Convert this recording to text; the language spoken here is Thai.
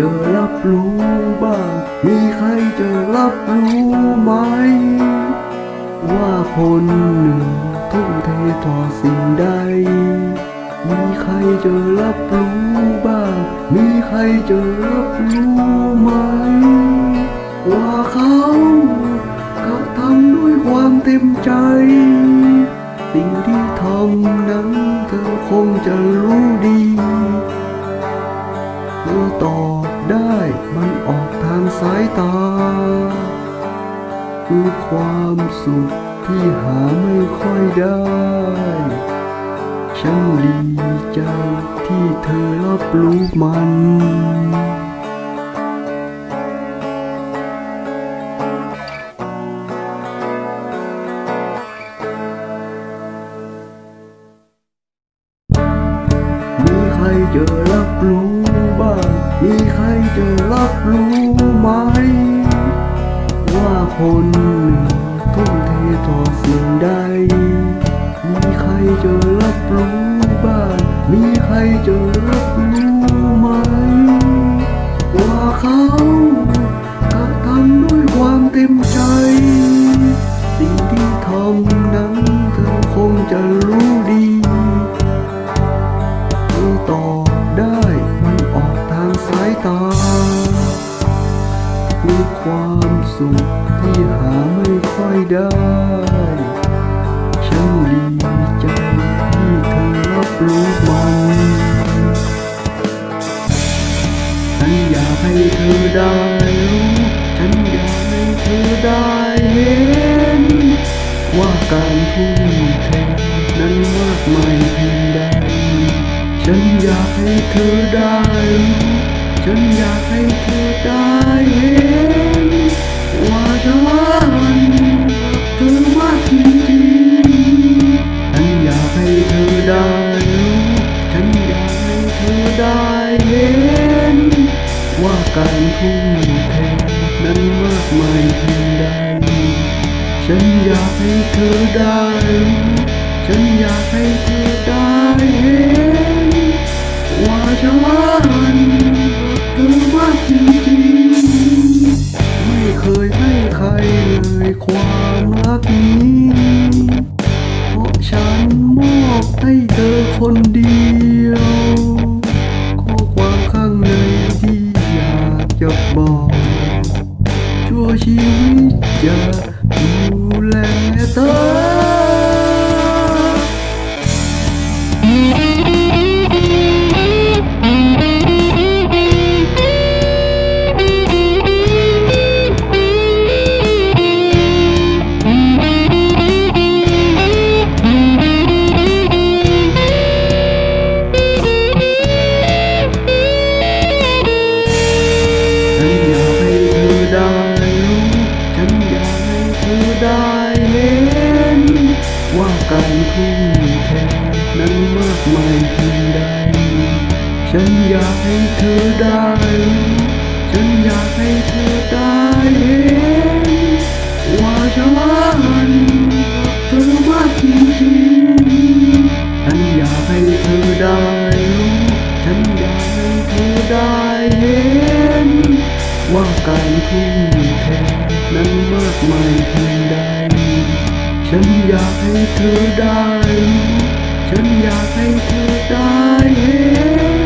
จะรับรู้บ้าง มีใครจะรับรู้ไหม ว่าคนหนึ่งทุ่มเทต่อสิ่งใด มีใครจะรับรู้บ้าง มีใครจะรับรู้ไหม ว่าเขากระทำด้วยความเต็มใจ สิ่งที่ทำนั้นเธอคงจะรู้ดีเธ สายตา คือความสุขที่หาไม่ค่อยได้ ฉันดีใจที่เธอรับรู้มันมีใครเจะรับรู้บ้างมีใคร จะรับรู้ไหม ว่าคนหนึ่งทุ่มเทต่อสิ่งใด มีใครจะรับรู้บ้าง มีใครจะรับรู้ไหม ว่าเขากระทำด้วยความเต็มใจ สิ่งที่ทำนั้นเธอคงจะรู้ดีเธอตอบได้มันออกทางสายตา ความสุขที่หาไม่ค่อยได้ ฉันดีใจที่เธอรับรู้มันฉันอยากให้เธอได้รู้ฉันอยากให้เธอได้เห็น ว่าการทุ่มเทนั้นมากมายเพียงใดฉันอยากให้เธอได้รู้ฉันอยากให้เธอได้เห็น ได้เห็น ว่าการทุ่มเทนั้นมากมายเพียงใด ฉันอยากให้เธอได้รู้ฉันอยากให้เธอได้เห็น ว่าฉันรักเธอมากจริงๆ ไม่เคยให้ใครเลยความรักนี้ เพราะฉันมอบให้เธอคนเดี ရှိကြဘူးလည်းတော့ การทุ่มเทนั้นมากมายเพียงใด ฉันอยากให้เธอได้รู้ฉันอยากให้เธอได้เห็นว่าฉันรักเธอมากจริงๆฉันอยากให้เธอได้รู้ฉันอยากให้เธอได้เห็นว่าการทุ่มเทนั้นมากมายเพียงใด ฉันอยากให้เธอได้ ฉันอยากให้เธอได้